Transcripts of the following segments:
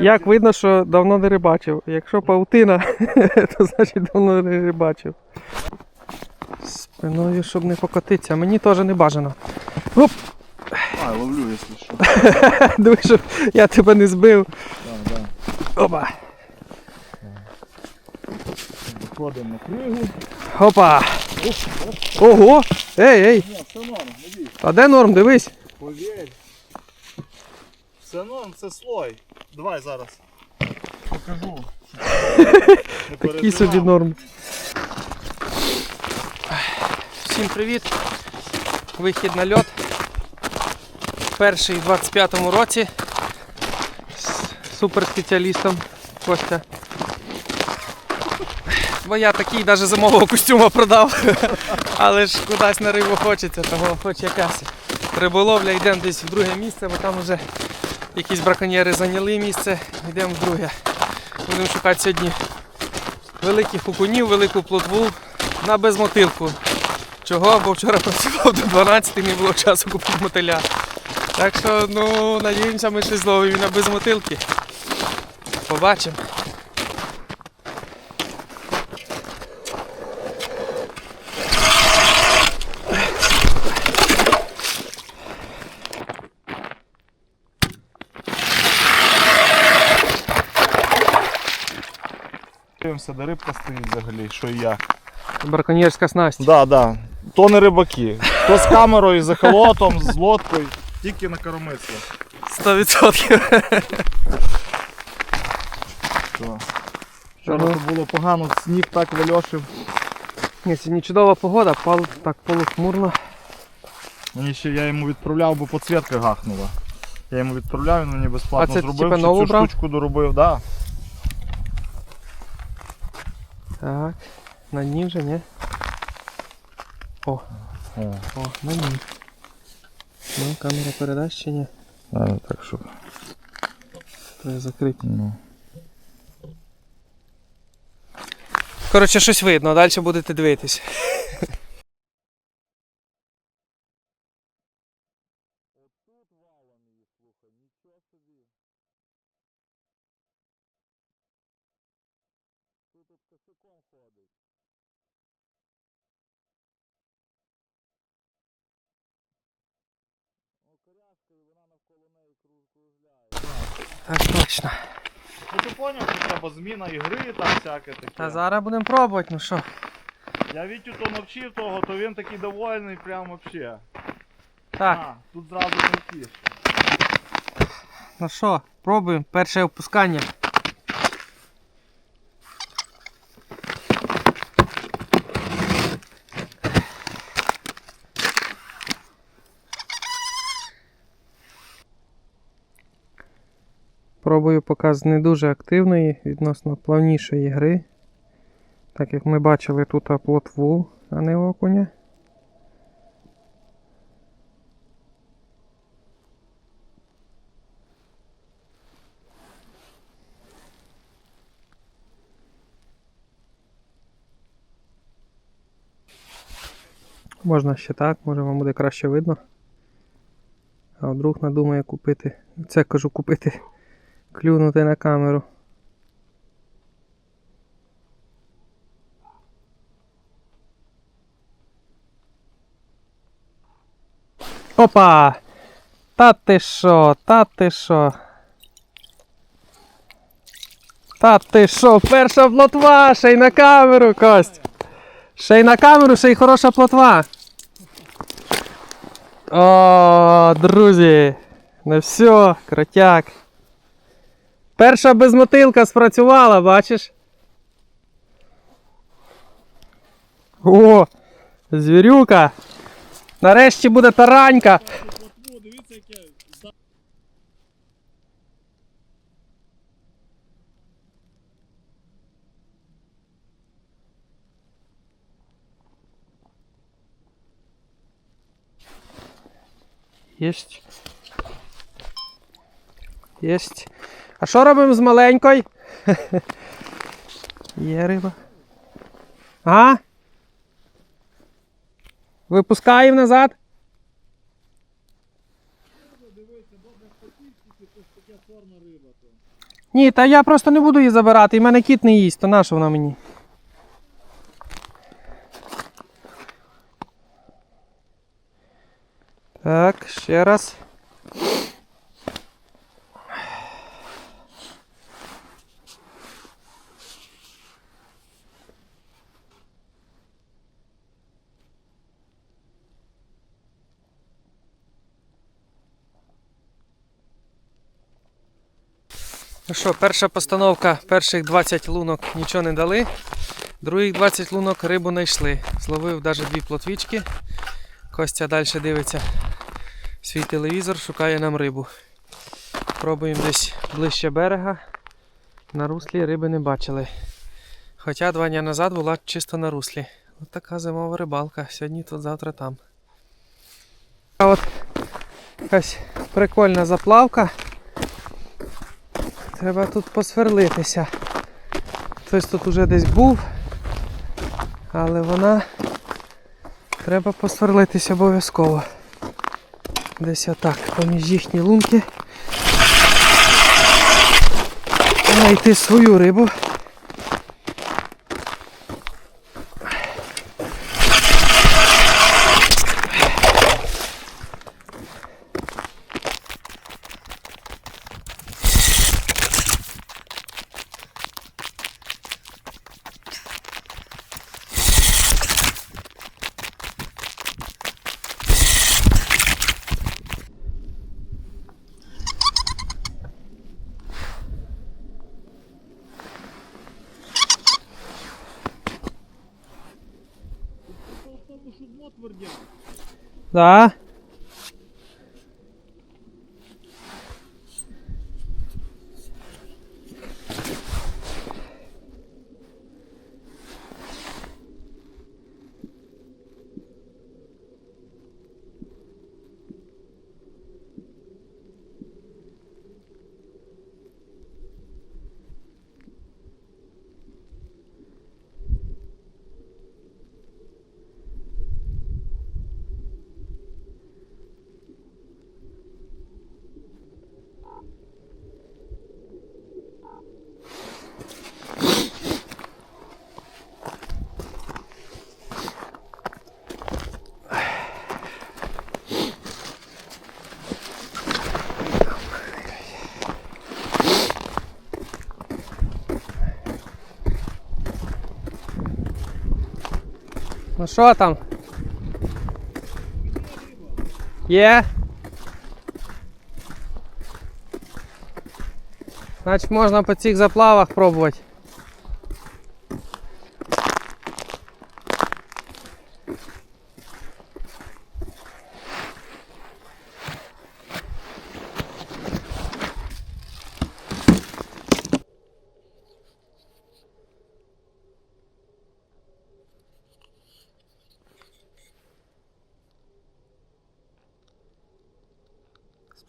Як видно, що давно не рибачив. Якщо паутина, то значить давно не рибачив. Спиною, щоб не покотитися. Мені теж не бажано. Оп! А, ловлю, якщо що. Диви, щоб я тебе не збив. Так, так. Опа! Виходимо на кригу. Опа! Ого! Ей, ей! Ні, все норм, не бійся. А де норм? Дивись! Повір. Все норм, це слой. Давай зараз. Покажу. Такий собі норм. Всім привіт! Вихід на льот. Перший в 25-му році з суперспеціалістом Костя. Бо я такий навіть зимового костюма продав. Але ж кудись на рибу хочеться, того хоч якась. Риболовля йдемо десь в друге місце, бо там вже якісь браконьєри зайняли місце, йдемо в друге. Будемо шукати сьогодні великих окунів, велику плотву на безмотилку. Чого? Бо вчора працював до 12 і не було часу купити мотиля. Так що, ну, надіємося, ми щось зловимо на безмотилки. Побачимо. Дивимося, де рибка стоїть взагалі, що і як. Браконьєрська снасть. Да, да. То не рибаки. То з камерою, з ехолотом, з лодкою. Тільки на коромисло. 100%. То. Вчора то було погано, сніг так вильошив. Ні, сьогодні чудова погода, пал, так полухмурно. Мені ще я йому відправляв, бо подсвітка гахнула. Я йому відправляв, він мені безплатно А це, зробив, типа, ще нову цю брав? штучку доробив, да. Так, на дні вже, ні? О, О, о, на дні. Ну, камера передасть чи ні? а, так що. Треба закрити. Ну. Коротше, щось видно, далі будете дивитись. Так точно. Ну ти поняв, що треба зміна ігри, там всяке таке. Та зараз будемо пробувати, ну що. Я Вітю то навчив того, то він такий довольний, прям вообще. Так, А, тут зразу не ну що, пробуємо. Перше опускання. Пробую поки з не дуже активної, відносно плавнішої гри. Так як ми бачили тут плотву, а не окуня. Можна ще так, може вам буде краще видно. А вдруг надумає купити. Це кажу купити, клюнути на камеру. Опа! Та ти що, та ти що? Та ти що, перша плотва, ще й на камеру, Кость! Ще й на камеру, ще й хороша плотва. О, друзі. Ну все, кротяк. Перша безмотилка спрацювала, бачиш? О, звірюка. Нарешті буде таранька. Єсть. Єсть. А що робимо з маленькою? Є риба. А? Випускаємо назад? Ні, та я просто не буду її забирати, і мене кіт не їсть, то на що вона мені? Так, ще раз. Ну що, перша постановка, перших 20 лунок нічого не дали. Других 20 лунок рибу знайшли. Зловив навіть дві плотвічки. Костя далі дивиться свій телевізор, шукає нам рибу. Пробуємо десь ближче берега. На руслі риби не бачили. Хоча два дні назад була чисто на руслі. Ось така зимова рибалка. Сьогодні тут, завтра там. А от якась прикольна заплавка. Треба тут посверлитися. Хтось тут уже десь був, але вона треба посверлитися обов'язково. Десь отак, поміж їхні лунки. Знайти свою рибу. Да. Ну що там? Є? Значить можна по цих заплавах пробувати.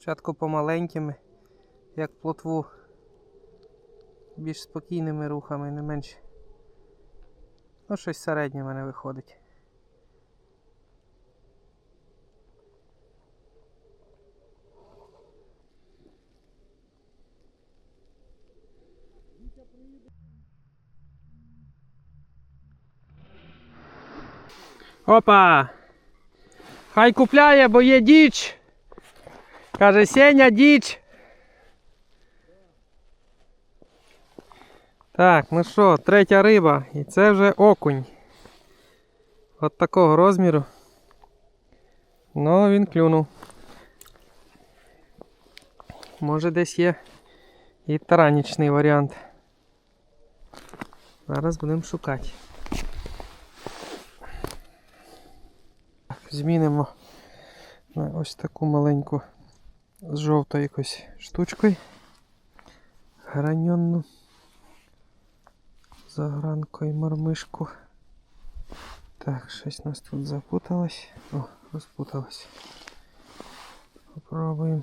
Спочатку помаленькими, як плотву, більш спокійними рухами, не менш. Ну, щось середнє в мене виходить. Опа! Хай купляє, бо є діч. Каже, Сеня діч. Так, ну що, третя риба. І це вже окунь. От такого розміру. Ну, він клюнув. Може десь є і таранічний варіант. Зараз будемо шукати. Змінимо на ось таку маленьку з жовтою якоюсь штучкою. Граньонну. Загранкою мармишку. Так, щось у нас тут запуталось. О, розпуталось. Попробуємо.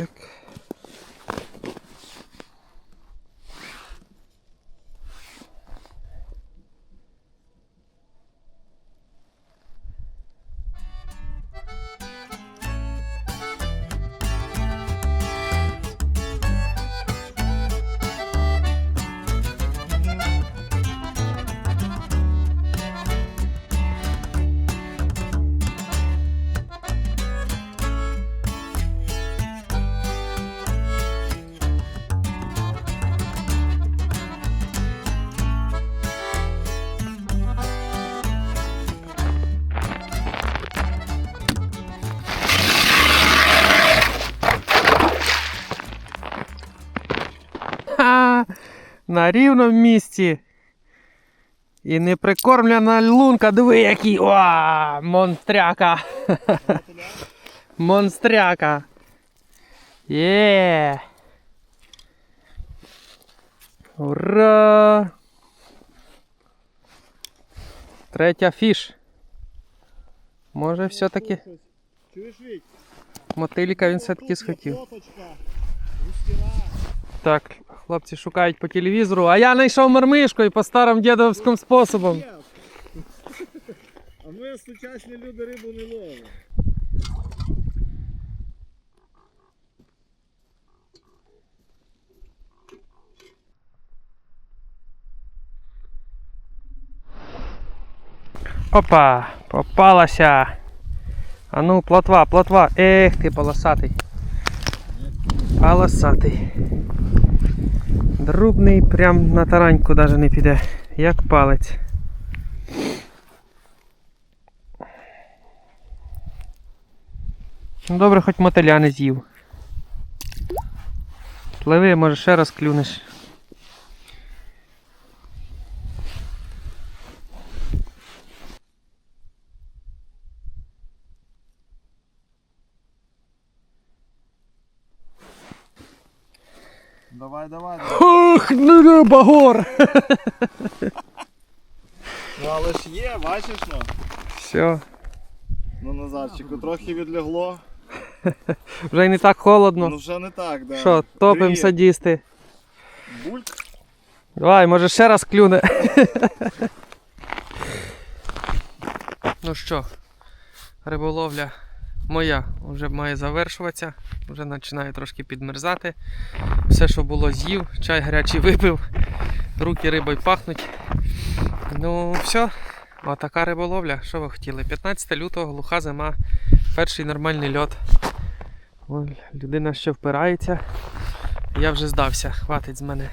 Так. На рівному місці. І неприкормлена лунка, диви який. О, монстряка. Монстряка. Є. Ура! Третя фіш. Може все-таки Чуєш, мотиліка він все-таки схотів. Так, хлопці шукають по телевізору, а я знайшов мармишку і по старому дідовському способом. А ми сучасні люди рибу не ловимо. Опа, попалася. А ну, плотва, плотва. Ех ти полосатий. Полосатий. Друбний прям на тараньку навіть не піде. Як палець. Ну, Добре, хоч мотиля не з'їв. Пливи, може ще раз клюнеш. Давай, давай. давай. Ох, багор! Ну але ж є, бачиш ну. Все, Ну Назарчику, трохи відлягло. вже й не так холодно. Ну вже не так, да. Що, топим Гріє. садісти. Бульк. Давай, може ще раз клюне. ну що, риболовля моя вже має завершуватися. Вже починає трошки підмерзати. Все, що було, з'їв, чай гарячий випив, руки рибою пахнуть. Ну, все, отака риболовля. Що ви хотіли? 15 лютого, глуха зима, перший нормальний льот. Ой, людина ще впирається. Я вже здався, хватить з мене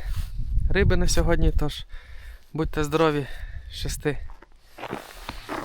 риби на сьогодні, тож будьте здорові, щасти.